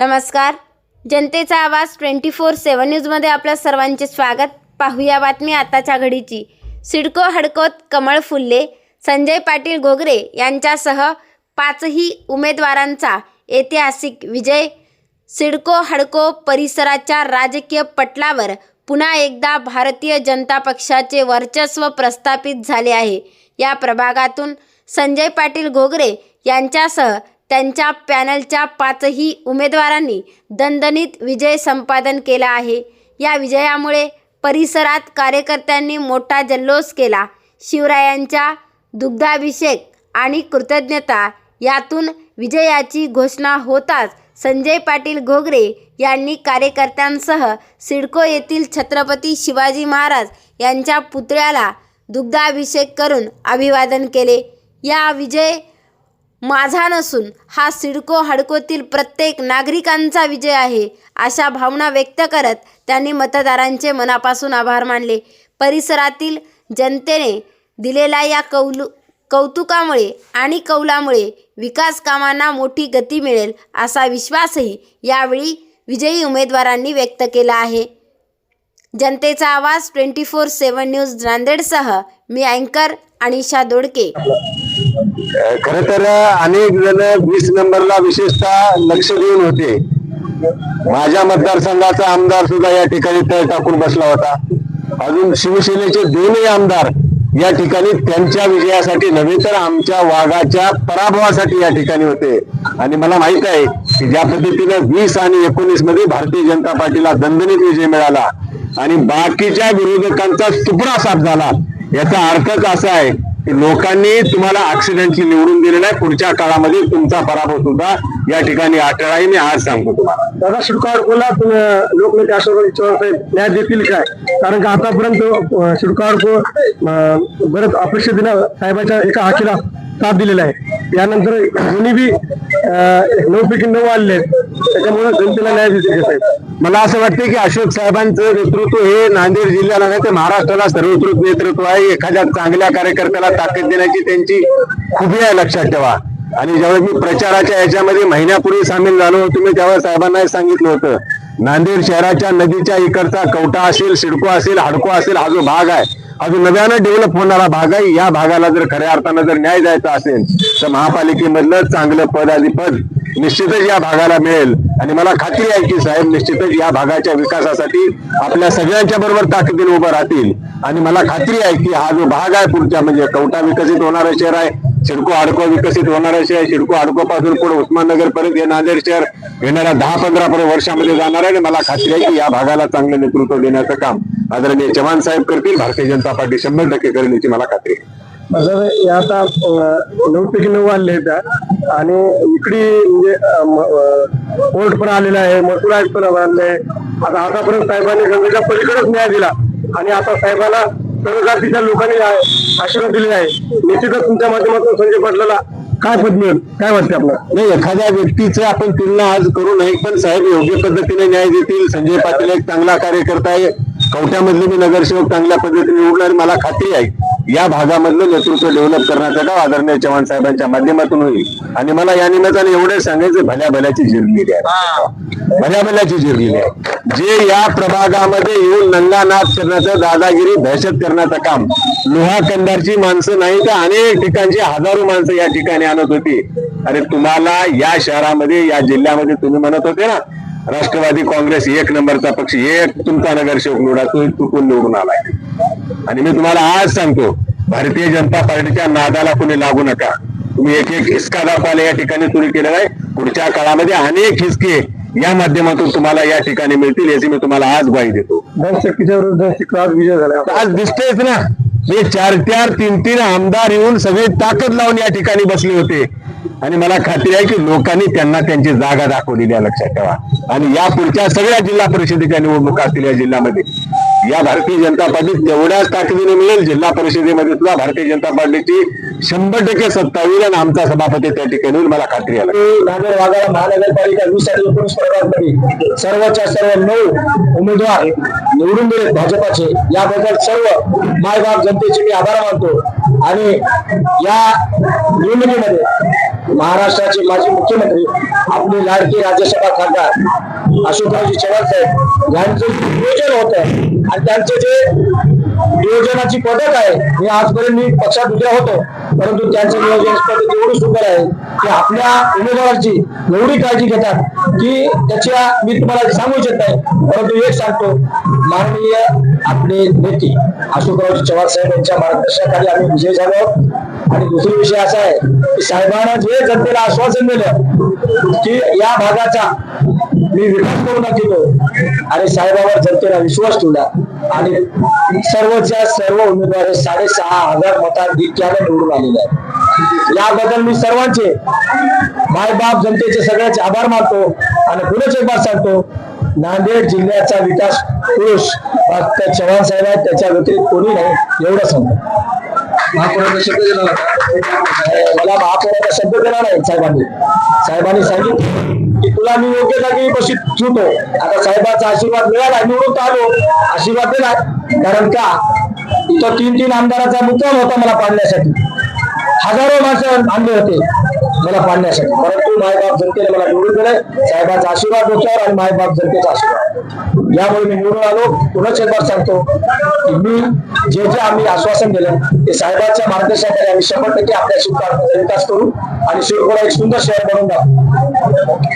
नमस्कार. जनतेचा आवाज ट्वेंटी फोर सेवन न्यूजमध्ये आपलं सर्वांचे स्वागत. पाहूया बातमी आताच्या घडीची. सिडको हडकोत कमळ फुल्ले. संजय पाटील घोगरे यांच्यासह पाचही उमेदवारांचा ऐतिहासिक विजय. सिडको हडको परिसराच्या राजकीय पटलावर पुन्हा एकदा भारतीय जनता पक्षाचे वर्चस्व प्रस्थापित झाले आहे. या प्रभागातून संजय पाटील घोगरे यांच्यासह त्यांच्या पॅनलच्या पाचही उमेदवारांनी दणदणीत विजय संपादन केला आहे. या विजयामुळे परिसरात कार्यकर्त्यांनी मोठा जल्लोष केला. शिवरायांच्या दुग्धाभिषेक आणि कृतज्ञता यातून विजयाची घोषणा होताच संजय पाटील घोगरे यांनी कार्यकर्त्यांसह सिडको येथील छत्रपती शिवाजी महाराज यांच्या पुतळ्याला दुग्धाभिषेक करून अभिवादन केले. या विजय माझा नसून हा सिडको हडकोतील प्रत्येक नागरिकांचा विजय आहे अशा भावना व्यक्त करत त्यांनी मतदारांचे मनापासून आभार मानले. परिसरातील जनतेने दिलेल्या या कौलू कौतुकामुळे आणि कौलामुळे विकास कामांना मोठी गती मिळेल असा विश्वासही यावेळी विजयी उमेदवारांनी व्यक्त केला आहे. जनतेचा आवाज ट्वेंटी फोर सेवन न्यूज नांदेडसह मी अँकर अनिशा दोडके. खर तर अनेक जण वीस नंबरला विशेषतः लक्ष देऊन होते. माझ्या मतदारसंघाचा आमदार सुद्धा या ठिकाणी तळ टाकून बसला होता. अजून शिवसेनेचे दोनही आमदार या ठिकाणी त्यांच्या विजयासाठी नव्हे तर आमच्या वाघाच्या पराभवासाठी या ठिकाणी होते. आणि मला माहीत आहे की ज्या पद्धतीनं वीस आणि एकोणीसमध्ये भारतीय जनता पार्टीला दणदणीत विजय मिळाला आणि बाकीच्या विरोधकांचा तुकडा साफ झाला. याचा अर्थच असा आहे लोकांनी तुम्हाला ऍक्सिडेंटली निवडून दिलेला आहे पुढच्या काळामध्ये तुमचा पराभव सुद्धा या ठिकाणी आठळाही मी आज सांगतो तुम्हाला. दादा शिडकावर कोला लोकनेते अशोक चव्हाण साहेब न्याय देतील काय? कारण का आतापर्यंत अं, शिडकावर को अं, बरंच अपेक्षित साहेबाच्या एका हाकीला साथ दिलेला आहे. यानंतर दोन्ही बी अं, नऊ पैकी नऊ आलेले आहेत त्याच्यामुळे जनतेला न्याय देतील साहेब. मला असं वाटतं की अशोक साहेबांचं नेतृत्व हे नांदेड जिल्ह्याला नाही तर महाराष्ट्राला सर्वोत्कृष्ट नेतृत्व आहे. एखाद्या चांगल्या कार्यकर्त्याला ताकद देण्याची त्यांची खुबी आहे लक्षात ठेवा. आणि ज्यावेळेस मी प्रचाराच्या याच्यामध्ये महिन्यापूर्वी सामील झालो होतो मी त्यावेळेस साहेबांना सांगितलं होतं नांदेड शहराच्या नदीच्या इकडचा कवटा असेल सिडको असेल हडको असेल हा जो भाग आहे हा जो नव्यानं डेव्हलप होणारा भाग आहे या भागाला जर खऱ्या अर्थानं जर न्याय द्यायचा असेल तर महापालिकेमधलं चांगलं पद आधी पद निश्चितच या भागाला मिळेल. आणि मला खात्री आहे की साहेब निश्चितच या भागाच्या विकासासाठी आपल्या सगळ्यांच्या बरोबर ताकदीने उभं राहतील. आणि मला खात्री आहे की हा जो भाग आहे पुढच्या म्हणजे कवटा विकसित होणारं शहर आहे शिडको आडको विकसित होणारं शहर शिडको आडको पासून पुढे उस्माननगर पर्यंत हे नांदेड शहर येणाऱ्या दहा पंधरा पर्यंत वर्षामध्ये जाणार आहे. आणि मला खात्री आहे की या भागाला चांगलं नेतृत्व देण्याचं काम आदरणीय चव्हाण साहेब करतील. भारतीय जनता पार्टी शंभर टक्के करेल याची मला खात्री आहे. माझं या आता नऊ पैकी नऊ आलेले आहेत आणि इकडे म्हणजे कोर्ट पण आलेला आहे मसूर आयुक्त पण आहे. आता आतापर्यंत साहेबांनी गंगेच्या पलीकडेच न्याय दिला. आणि आता साहेबांना सर्व जातीच्या लोकांनी आ- आशीर्वाद दिलेला आहे. निश्चितच तुमच्या माध्यमातून संजय पाटलाला काय पद मिळेल? काय वाटते आपल्याला? नाही एखाद्या व्यक्तीचं आपण तुलना आज करू नये पण साहेब योग्य पद्धतीने न्याय देतील. संजय पाटील एक चांगला कार्यकर्ता आहे. कवट्यामधले मी नगरसेवक चांगल्या पद्धतीने निवडणार मला खात्री आहे. या भागामधलं नेतृत्व डेव्हलप करण्याचं काम आदरणीय चव्हाण साहेबांच्या माध्यमातून होईल. आणि मला या निमित्ताने एवढे सांगायचं भल्या भल्याची जिरलेली आहे. भल्या भल्याची जिरलेली आहे. जे या प्रभागामध्ये येऊन नंगानाथ करण्याचं दादागिरी दहशत करण्याचं काम लोहा कंदारची माणसं नाही तर अनेक ठिकाणची हजारो माणसं या ठिकाणी आणत होती. अरे तुम्हाला या शहरामध्ये या जिल्ह्यामध्ये तुम्ही म्हणत होते ना राष्ट्रवादी काँग्रेस एक नंबरचा पक्ष एक तुमचा नगरसेवक निवडा तो चुकून निवडून आलाय. आणि मी तुम्हाला आज सांगतो भारतीय जनता पार्टीच्या नादाला कोणी लागू नका. तुम्ही एक एक हिसका दाखवायला या ठिकाणी सुरू केलेला आहे. पुढच्या काळामध्ये अनेक हिसके या माध्यमातून तुम्हाला या ठिकाणी मिळतील याची मी तुम्हाला आज ग्वाही देतो. आज दिसतेच ना हे चार चार तीन तीन आमदार येऊन सगळे ताकद लावून या ठिकाणी बसले होते. आणि मला खात्री आहे की लोकांनी त्यांना त्यांची जागा दाखवलेली आहे लक्षात ठेवा. आणि या पुढच्या सगळ्या जिल्हा परिषदेच्या निवडणुका असतील या जिल्ह्यामध्ये. या भारतीय जनता पार्टी तेवढ्याच ताकदीने मिळेल जिल्हा परिषदेमध्ये सुद्धा भारतीय जनता पार्टीची शंभर टक्के सत्ता होईल आणि आमचा सभापती त्या ठिकाणी होईल मला खात्री आहे. नांदेड महानगरपालिका वीस आणि एकोणीस सर्वच्या सर्व नऊ उमेदवार निवडून दिले भाजपाचे. याबद्दल सर्व मायबाप जनतेचे मी आभार मानतो. आणि या निवडणुकीमध्ये महाराष्ट्राचे माजी मुख्यमंत्री आपले लाडके राज्यसभा खासदार अशोकरावजी चव्हाण साहेब यांचं नियोजन होतं आणि त्यांचं जे नियोजनाची पद्धत आहे हे आजपर्यंत मी पक्षात उद्या होतो. परंतु त्यांचं नियोजन पद्धत एवढी सुंदर आहे की आपल्या उमेदवाराची एवढी काळजी घेतात की त्याच्या मी तुम्हाला सांगू इच्छित नाही परंतु एक सांगतो माननीय आपले नेते अशोकरावजी चव्हाण साहेब यांच्या मार्गदर्शनाखाली आम्ही विजय झालो. आणि दुसरा विषय असा आहे की साहेबांना जे हे जनतेला आश्वासन दिलं की या भागाचा मी विकास करू दाखवतो आणि साहेबावर जनतेला विश्वास ठेवला. आणि सर्वच्या सर्व उमेदवार साडेसहा हजार मताधिक्याने निवडून आलेले आहेत. याबद्दल मी सर्वांचे मायबाप जनतेचे सगळ्याचे आभार मानतो आणि पुढेच एक बार सांगतो नांदेड जिल्ह्याचा विकास पुरुष फक्त चव्हाण साहेब आहेत त्याच्या व्यतिरिक्त कोणी नाही एवढं सांगतो. महापौरांचा शब्द दिला मला महापौराचा शब्द दिला नाही साहेबांनी. साहेबांनी सांगितलं की तुला मी योग्य जागी बशीत ठेवतो. आता साहेबाचा आशीर्वाद मिळाला निवडून तर आलो. आशीर्वाद दिला. कारण का? इथं तीन तीन आमदाराचा मुद्दाम होता मला पाडण्यासाठी. हजारो माणसं आणले होते मला पाडण्यासाठी. परंतु मायबाप जनतेने मला निवडून दिले. साहेबांचा आशीर्वाद डोक्यावर आणि मायबाप जनतेचा आशीर्वाद. यामुळे मी निवडून आलो. पुन्हा एक बार सांगतो की मी जे जे आम्ही आश्वासन दिलं ते साहेबांच्या मार्गदर्शनाखाली आम्ही शंभर टक्के आपल्या शिवकाराचा विकास करू आणि शिवकोडा एक सुंदर शहर बनवून